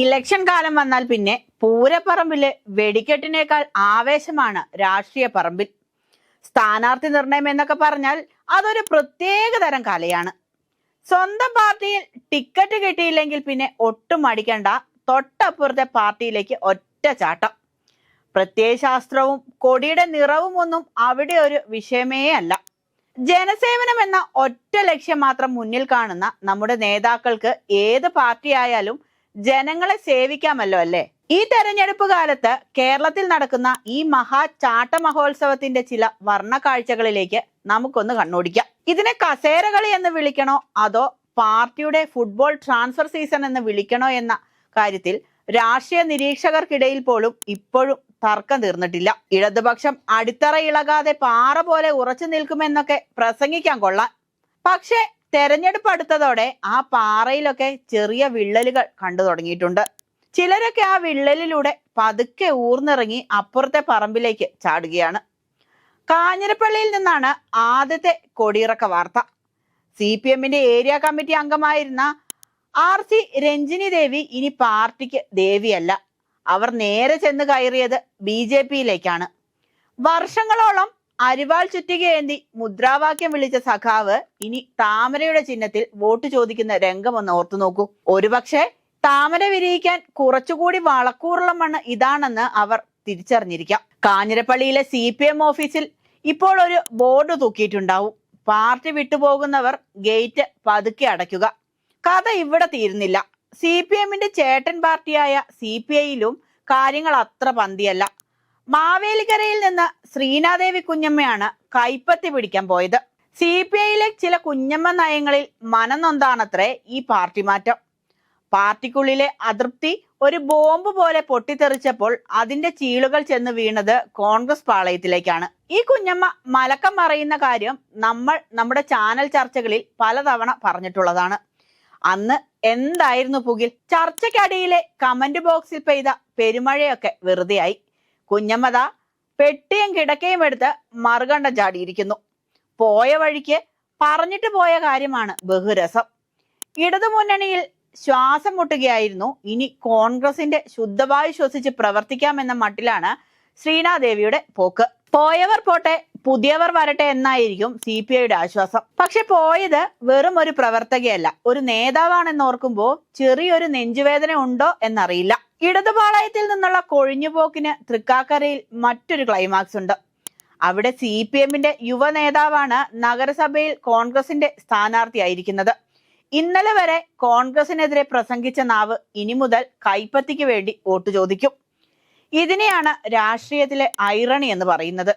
Election കാലം വന്നാൽ പിന്നെ പൂരപ്പറമ്പിൽ വെടിക്കെട്ടിനേക്കാൾ ആവേശമാണ് രാഷ്ട്രീയ പറമ്പിൽ. സ്ഥാനാർത്ഥി നിർണയം എന്നൊക്കെ പറഞ്ഞാൽ അതൊരു പ്രത്യേക തരം കലയാണ്. സ്വന്തം പാർട്ടിയിൽ ടിക്കറ്റ് കിട്ടിയില്ലെങ്കിൽ പിന്നെ ഒട്ടും അടിക്കണ്ട തൊട്ടപ്പുറത്തെ പാർട്ടിയിലേക്ക് ഒറ്റ ചാട്ടം. പ്രത്യയശാസ്ത്രവും കൊടിയുടെ നിറവും ഒന്നും അവിടെ ഒരു വിഷയമേ അല്ല. ജനസേവനം എന്ന ഒറ്റ ലക്ഷ്യം മാത്രം മുന്നിൽ കാണുന്ന നമ്മുടെ നേതാക്കൾക്ക് ഏത് പാർട്ടിയായാലും ജനങ്ങളെ സേവിക്കാമല്ലോ അല്ലേ? ഈ തെരഞ്ഞെടുപ്പ് കാലത്ത് കേരളത്തിൽ നടക്കുന്ന ഈ മഹാ ചാട്ട മഹോത്സവത്തിന്റെ ചില വർണ കാഴ്ചകളിലേക്ക് നമുക്കൊന്ന് കണ്ണോടിക്കാം. ഇതിനെ കസേരകളി എന്ന് വിളിക്കണോ അതോ പാർട്ടിയുടെ ഫുട്ബോൾ ട്രാൻസ്ഫർ സീസൺ എന്ന് വിളിക്കണോ എന്ന കാര്യത്തിൽ രാഷ്ട്രീയ നിരീക്ഷകർക്കിടയിൽ പോലും ഇപ്പോഴും തർക്കം തീർന്നിട്ടില്ല. ഇടതുപക്ഷം അടിത്തറ ഇളകാതെ പാറ പോലെ ഉറച്ചു നിൽക്കുമെന്നൊക്കെ പ്രസംഗിക്കാൻ കൊള്ളാം. പക്ഷേ തെരഞ്ഞെടുപ്പ് അടുത്തതോടെ ആ പാറയിലൊക്കെ ചെറിയ വിള്ളലുകൾ കണ്ടു തുടങ്ങിയിട്ടുണ്ട്. ചിലരൊക്കെ ആ വിള്ളലിലൂടെ പതുക്കെ ഊർന്നിറങ്ങി അപ്പുറത്തെ പറമ്പിലേക്ക് ചാടുകയാണ്. കാഞ്ഞിരപ്പള്ളിയിൽ നിന്നാണ് ആദ്യത്തെ കൊടിയിറക്ക വാർത്ത. സി പി എമ്മിന്റെ ഏരിയ കമ്മിറ്റി അംഗമായിരുന്ന ആർ സി രഞ്ജിനി ദേവി ഇനി പാർട്ടിക്ക് ദേവിയല്ല. അവർ നേരെ ചെന്ന് കയറിയത് ബി ജെ പിയിലേക്കാണ്. വർഷങ്ങളോളം അരിവാൾ ചുറ്റികയേന്തി മുദ്രാവാക്യം വിളിച്ച സഖാവ് ഇനി താമരയുടെ ചിഹ്നത്തിൽ വോട്ട് ചോദിക്കുന്ന രംഗം ഒന്ന് ഓർത്തു നോക്കൂ. ഒരുപക്ഷെ താമര വിരിയിക്കാൻ കുറച്ചുകൂടി വളക്കൂറുള്ള മണ്ണ് ഇതാണെന്ന് അവർ തിരിച്ചറിഞ്ഞിരിക്കാം. കാഞ്ഞിരപ്പള്ളിയിലെ സി പി എം ഓഫീസിൽ ഇപ്പോൾ ഒരു ബോർഡ് തൂക്കിയിട്ടുണ്ടാവും. പാർട്ടി വിട്ടുപോകുന്നവർ ഗേറ്റ് പതുക്കെ അടയ്ക്കുക. കഥ ഇവിടെ തീരുന്നില്ല. സി പി എമ്മിന്റെ ചേട്ടൻ പാർട്ടിയായ സി പി ഐയിലും കാര്യങ്ങൾ അത്ര പന്തിയല്ല. മാവേലിക്കരയിൽ നിന്ന് ശ്രീനാദേവി കുഞ്ഞമ്മയാണ് കൈപ്പത്തി പിടിക്കാൻ പോയത്. സി പി ഐയിലെ ചില കുഞ്ഞമ്മ നയങ്ങളിൽ മനനൊന്താണത്രേ ഈ പാർട്ടി മാറ്റം. പാർട്ടിക്കുള്ളിലെ അതൃപ്തി ഒരു ബോംബ് പോലെ പൊട്ടിത്തെറിച്ചപ്പോൾ അതിന്റെ ചീളുകൾ ചെന്ന് വീണത് കോൺഗ്രസ് പാളയത്തിലേക്കാണ്. ഈ കുഞ്ഞമ്മ മലക്കം മറയുന്ന കാര്യം നമ്മൾ നമ്മുടെ ചാനൽ ചർച്ചകളിൽ പലതവണ പറഞ്ഞിട്ടുള്ളതാണ്. അന്ന് എന്തായിരുന്നു പുകിൽ? ചർച്ചയ്ക്കടിയിലെ കമന്റ് ബോക്സിൽ പെയ്ത പെരുമഴയൊക്കെ വെറുതെയായി. കുഞ്ഞമ്മത പെട്ടിയും കിടക്കയും എടുത്ത് മറുകണ്ഠം ചാടിയിരിക്കുന്നു. പോയ വഴിക്ക് പറഞ്ഞിട്ട് പോയ കാര്യമാണ് ബഹുരസം. ഇടതുമുന്നണിയിൽ ശ്വാസം മുട്ടുകയായിരുന്നു. ഇനി കോൺഗ്രസിന്റെ ശുദ്ധവായു ശ്വസിച്ച് പ്രവർത്തിക്കാമെന്ന മട്ടിലാണ് ശ്രീനാദേവിയുടെ പോക്ക്. പോയവർ പോട്ടെ പുതിയവർ വരട്ടെ എന്നായിരിക്കും സി പി ഐയുടെ ആശ്വാസം. പക്ഷെ പോയത് വെറും ഒരു പ്രവർത്തകയല്ല. ഒരു നേതാവാണെന്ന് ഓർക്കുമ്പോൾ ചെറിയൊരു നെഞ്ചുവേദന ഉണ്ടോ എന്നറിയില്ല. ഇടതുപാളയത്തിൽ നിന്നുള്ള കൊഴിഞ്ഞുപോക്കിന് തൃക്കാക്കരയിൽ മറ്റൊരു ക്ലൈമാക്സ് ഉണ്ട്. അവിടെ സി പി എമ്മിന്റെ യുവ നേതാവാണ് നഗരസഭയിൽ കോൺഗ്രസിന്റെ സ്ഥാനാർത്ഥിയായിരിക്കുന്നത്. ഇന്നലെ വരെ കോൺഗ്രസിനെതിരെ പ്രസംഗിച്ച നാവ് ഇനി മുതൽ കൈപ്പത്തിക്ക് വേണ്ടി വോട്ട് ചോദിക്കും. ഇതിനെയാണ് രാഷ്ട്രീയത്തിലെ ഐറണി എന്ന് പറയുന്നത്.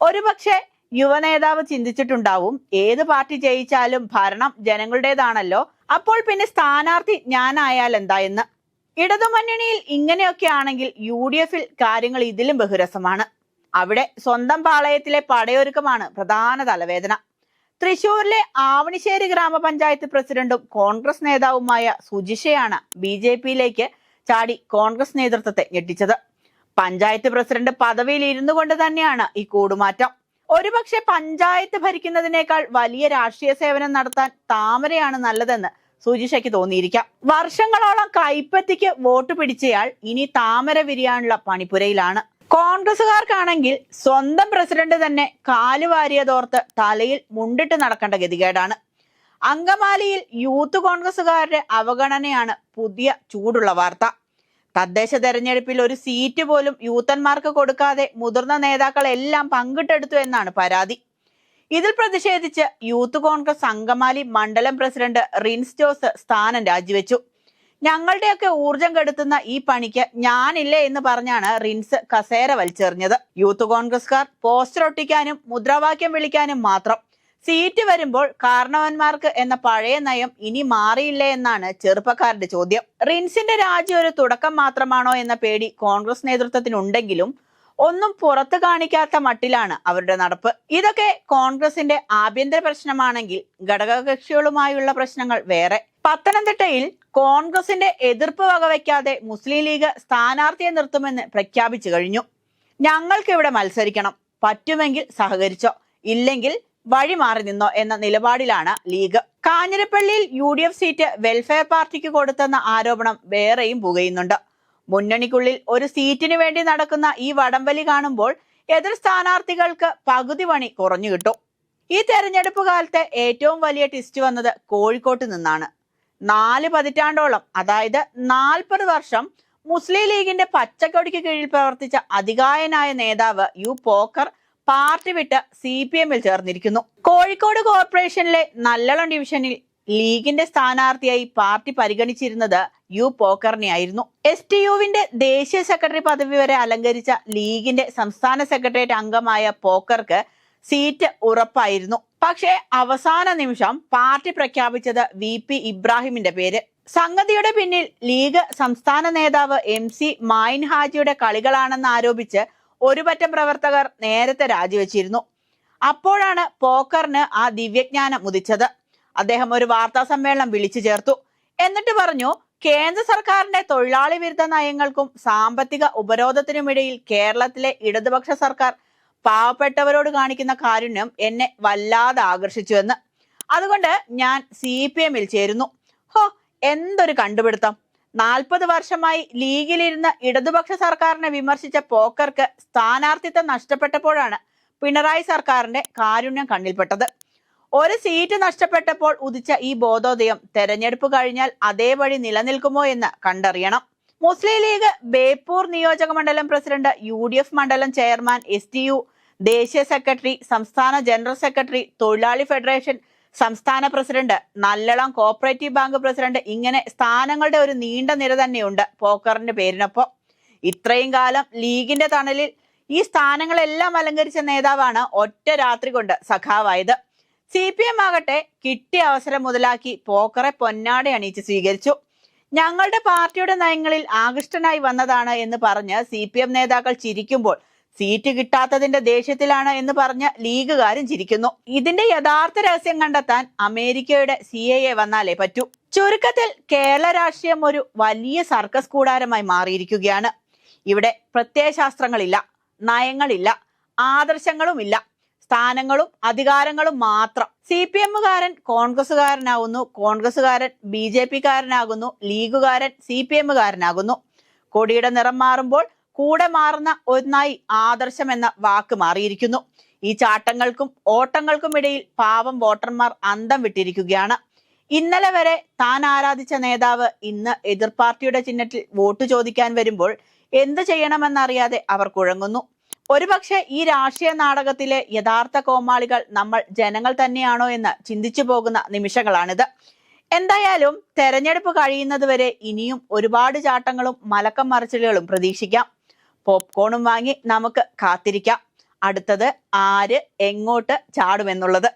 ഒരുപക്ഷെ യുവനേതാവ് ചിന്തിച്ചിട്ടുണ്ടാവും ഏത് പാർട്ടി ജയിച്ചാലും ഭരണം ജനങ്ങളുടേതാണല്ലോ അപ്പോൾ പിന്നെ സ്ഥാനാർത്ഥി ഞാനായാൽ എന്താ എന്ന്. ഇടതുമുന്നണിയിൽ ഇങ്ങനെയൊക്കെ ആണെങ്കിൽ യു ഡി എഫിൽ കാര്യങ്ങൾ ഇതിലും ബഹുരസമാണ്. അവിടെ സ്വന്തം പാളയത്തിലെ പടയൊരുക്കമാണ് പ്രധാന തലവേദന. തൃശൂരിലെ ആവണിശ്ശേരി ഗ്രാമപഞ്ചായത്ത് പ്രസിഡന്റും കോൺഗ്രസ് നേതാവുമായ സുജിഷയാണ് ബി ജെ പിയിലേക്ക് ചാടി കോൺഗ്രസ് നേതൃത്വത്തെ ഞെട്ടിച്ചത്. പഞ്ചായത്ത് പ്രസിഡന്റ് പദവിയിൽ ഇരുന്നു കൊണ്ട് തന്നെയാണ് ഈ കൂടുമാറ്റം. ഒരുപക്ഷെ പഞ്ചായത്ത് ഭരിക്കുന്നതിനേക്കാൾ വലിയ രാഷ്ട്രീയ സേവനം നടത്താൻ താമരയാണ് നല്ലതെന്ന് സുജിഷയ്ക്ക് തോന്നിയിരിക്കാം. വർഷങ്ങളോളം കൈപ്പത്തിക്ക് വോട്ട് പിടിച്ചയാൾ ഇനി താമര വിരിയാനുള്ള പണിപ്പുരയിലാണ്. കോൺഗ്രസുകാർക്കാണെങ്കിൽ സ്വന്തം പ്രസിഡന്റ് തന്നെ കാലുവാരിയതോർത്ത് തലയിൽ മുണ്ടിട്ട് നടക്കേണ്ട ഗതികേടാണ്. അങ്കമാലിയിൽ യൂത്ത് കോൺഗ്രസുകാരുടെ അവഗണനയാണ് പുതിയ ചൂടുള്ള വാർത്ത. തദ്ദേശ തെരഞ്ഞെടുപ്പിൽ ഒരു സീറ്റ് പോലും യൂത്തന്മാർക്ക് കൊടുക്കാതെ മുതിർന്ന നേതാക്കൾ എല്ലാം പങ്കിട്ടെടുത്തു എന്നാണ് പരാതി. ഇതിൽ പ്രതിഷേധിച്ച് യൂത്ത് കോൺഗ്രസ് അങ്കമാലി മണ്ഡലം പ്രസിഡന്റ് റിൻസ് ജോസ് സ്ഥാനം രാജിവെച്ചു. ഞങ്ങളുടെയൊക്കെ ഊർജം കെടുത്തുന്ന ഈ പണിക്ക് ഞാനില്ലേ എന്ന് പറഞ്ഞാണ് റിൻസ് കസേര വലിച്ചെറിഞ്ഞത്. യൂത്ത് കോൺഗ്രസ്കാർ പോസ്റ്റർ ഒട്ടിക്കാനും മുദ്രാവാക്യം വിളിക്കാനും മാത്രം. സീറ്റ് വരുമ്പോൾ കാരണവന്മാർക്ക് എന്ന പഴയ നയം ഇനി മാറിയില്ലേ എന്നാണ് ചെറുപ്പക്കാരുടെ ചോദ്യം. റിൻസിന്റെ രാജ്യം ഒരു തുടക്കം മാത്രമാണോ എന്ന പേടി കോൺഗ്രസ് നേതൃത്വത്തിനുണ്ടെങ്കിലും ഒന്നും പുറത്തു കാണിക്കാത്ത മട്ടിലാണ് അവരുടെ നടപ്പ്. ഇതൊക്കെ കോൺഗ്രസിന്റെ ആഭ്യന്തര പ്രശ്നമാണെങ്കിൽ ഘടകകക്ഷികളുമായുള്ള പ്രശ്നങ്ങൾ വേറെ. പത്തനംതിട്ടയിൽ കോൺഗ്രസിന്റെ എതിർപ്പ് വകവയ്ക്കാതെ മുസ്ലിം ലീഗ് സ്ഥാനാർത്ഥിയെ നിർത്തുമെന്ന് പ്രഖ്യാപിച്ചു കഴിഞ്ഞു. ഞങ്ങൾക്ക് ഇവിടെ മത്സരിക്കണം. പറ്റുമെങ്കിൽ സഹകരിച്ചോ. ഇല്ലെങ്കിൽ വഴിമാറി നിന്നോ എന്ന നിലപാടിലാണ് league. കാഞ്ഞിരപ്പള്ളിയിൽ U D F seat welfare പാർട്ടിക്ക് കൊടുത്തെന്ന ആരോപണം വേറെയും പുകയുന്നുണ്ട്. മുന്നണിക്കുള്ളിൽ ഒരു സീറ്റിനു വേണ്ടി നടക്കുന്ന ഈ വടംവലി കാണുമ്പോൾ എതിർ സ്ഥാനാർത്ഥികൾക്ക് പകുതി പണി കുറഞ്ഞു കിട്ടും. ഈ തെരഞ്ഞെടുപ്പ് കാലത്തെ ഏറ്റവും വലിയ ടിസ്റ്റ് വന്നത് കോഴിക്കോട്ട് നിന്നാണ്. നാല് പതിറ്റാണ്ടോളം അതായത് നാൽപ്പത് വർഷം മുസ്ലിം ലീഗിന്റെ പച്ചക്കൊടിക്ക് കീഴിൽ പ്രവർത്തിച്ച അതികായനായ നേതാവ് യു പോക്കർ പാർട്ടി വിട്ട് സി പി എമ്മിൽ ചേർന്നിരിക്കുന്നു. കോഴിക്കോട് കോർപ്പറേഷനിലെ നല്ലളം ഡിവിഷനിൽ ലീഗിന്റെ സ്ഥാനാർത്ഥിയായി പാർട്ടി പരിഗണിച്ചിരുന്നത് യു പോക്കറിനെയായിരുന്നു എസ് ടി യുവിന്റെ ദേശീയ സെക്രട്ടറി പദവി വരെ അലങ്കരിച്ച ലീഗിന്റെ സംസ്ഥാന സെക്രട്ടേറിയറ്റ് അംഗമായ പോക്കർക്ക് സീറ്റ് ഉറപ്പായിരുന്നു. പക്ഷേ അവസാന നിമിഷം പാർട്ടി പ്രഖ്യാപിച്ചത് വി പി ഇബ്രാഹിമിന്റെ പേര്. സംഗതിയുടെ പിന്നിൽ ലീഗ് സംസ്ഥാന നേതാവ് എം സി മായിൻ ഹാജിയുടെ കളികളാണെന്ന് ആരോപിച്ച് ഒരു പറ്റം പ്രവർത്തകർ നേരത്തെ രാജിവെച്ചിരുന്നു. അപ്പോഴാണ് പോക്കറിന് ആ ദിവ്യജ്ഞാനം ഉദിച്ചത്. അദ്ദേഹം ഒരു വാർത്താ സമ്മേളനം വിളിച്ചു ചേർത്തു. എന്നിട്ട് പറഞ്ഞു കേന്ദ്ര സർക്കാരിന്റെ തൊഴിലാളി വിരുദ്ധ നയങ്ങൾക്കും സാമ്പത്തിക ഉപരോധത്തിനുമിടയിൽ കേരളത്തിലെ ഇടതുപക്ഷ സർക്കാർ പാവപ്പെട്ടവരോട് കാണിക്കുന്ന കാരുണ്യം എന്നെ വല്ലാതെ ആകർഷിച്ചു എന്ന്. അതുകൊണ്ട് ഞാൻ സി പി എമ്മിൽ ചേരുന്നു. ഹോ എന്തൊരു കണ്ടുപിടുത്തം. നാൽപ്പത് വർഷമായി ലീഗിലിരുന്ന ഇടതുപക്ഷ സർക്കാരിനെ വിമർശിച്ച പോക്കർക്ക് സ്ഥാനാർത്ഥിത്വം നഷ്ടപ്പെട്ടപ്പോഴാണ് പിണറായി സർക്കാരിന്റെ കാരുണ്യം കണ്ണിൽപ്പെട്ടത്. ഒരു സീറ്റ് നഷ്ടപ്പെട്ടപ്പോൾ ഉദിച്ച ഈ ബോധോദയം തെരഞ്ഞെടുപ്പ് കഴിഞ്ഞാൽ അതേവഴി നിലനിൽക്കുമോ എന്ന് കണ്ടറിയണം. മുസ്ലിം ലീഗ് ബേപ്പൂർ നിയോജക മണ്ഡലം പ്രസിഡന്റ് യു ഡി എഫ് മണ്ഡലം ചെയർമാൻ എസ് ടി യു ദേശീയ സെക്രട്ടറി സംസ്ഥാന ജനറൽ സെക്രട്ടറി തൊഴിലാളി ഫെഡറേഷൻ സംസ്ഥാന president Nallalam cooperative bank president ഇങ്ങനെ സ്ഥാനങ്ങളുടെ ഒരു നീണ്ട നിര തന്നെയുണ്ട് പോക്കറിന്റെ പേരിനൊപ്പം. ഇത്രയും കാലം ലീഗിന്റെ തണലിൽ ഈ സ്ഥാനങ്ങളെല്ലാം അലങ്കരിച്ച നേതാവാണ് ഒറ്റ രാത്രി കൊണ്ട് സഖാവായത്. സി പി എം ആകട്ടെ കിട്ടിയ അവസരം മുതലാക്കി പോക്കറെ പൊന്നാടെ അണിയിച്ച് സ്വീകരിച്ചു. ഞങ്ങളുടെ പാർട്ടിയുടെ നയങ്ങളിൽ ആകൃഷ്ടനായി വന്നതാണ് എന്ന് പറഞ്ഞ് സി പി എം നേതാക്കൾ ചിരിക്കുമ്പോൾ സീറ്റ് കിട്ടാത്തതിന്റെ ദേഷ്യത്തിലാണ് എന്ന് പറഞ്ഞ് ലീഗുകാരും ചിരിക്കുന്നു. ഇതിന്റെ യഥാർത്ഥ രഹസ്യം കണ്ടെത്താൻ അമേരിക്കയുടെ സി എ എ വന്നാലേ പറ്റൂ. ചുരുക്കത്തിൽ കേരള രാഷ്ട്രീയം ഒരു വലിയ സർക്കസ് കൂടാരമായി മാറിയിരിക്കുകയാണ്. ഇവിടെ പ്രത്യയശാസ്ത്രങ്ങളില്ല നയങ്ങളില്ല ആദർശങ്ങളുമില്ല സ്ഥാനങ്ങളും അധികാരങ്ങളും മാത്രം. സി പി എമ്മുകാരൻ കോൺഗ്രസ്സുകാരനാകുന്നു കോൺഗ്രസ്സുകാരൻ ബി ജെ പിക്കാരനാകുന്നു ലീഗുകാരൻ സി പി എമ്മുകാരനാകുന്നു. കൊടിയുടെ നിറം മാറുമ്പോൾ കൂടെ മാറുന്ന ഒന്നായി ആദർശം എന്ന വാക്ക് മാറിയിരിക്കുന്നു. ഈ ചാട്ടങ്ങൾക്കും ഓട്ടങ്ങൾക്കും ഇടയിൽ പാവം വോട്ടർമാർ അന്തം വിട്ടിരിക്കുകയാണ്. ഇന്നലെ വരെ താൻ ആരാധിച്ച നേതാവ് ഇന്ന് എതിർ പാർട്ടിയുടെ ചിഹ്നത്തിൽ വോട്ട് ചോദിക്കാൻ വരുമ്പോൾ എന്ത് ചെയ്യണമെന്നറിയാതെ അവർ കുഴങ്ങുന്നു. ഒരുപക്ഷെ ഈ രാഷ്ട്രീയ നാടകത്തിലെ യഥാർത്ഥ കോമാളികൾ നമ്മൾ ജനങ്ങൾ തന്നെയാണോ എന്ന് ചിന്തിച്ചു പോകുന്ന നിമിഷങ്ങളാണിത്. എന്തായാലും തെരഞ്ഞെടുപ്പ് കഴിയുന്നതുവരെ ഇനിയും ഒരുപാട് ചാട്ടങ്ങളും മലക്കം മറിച്ചിലുകളും പ്രതീക്ഷിക്കാം. പോപ്കോണും വാങ്ങി നമുക്ക് കാത്തിരിക്കാം. അടുത്തത് ആര് എങ്ങോട്ട് ചാടുമെന്നുള്ളത്.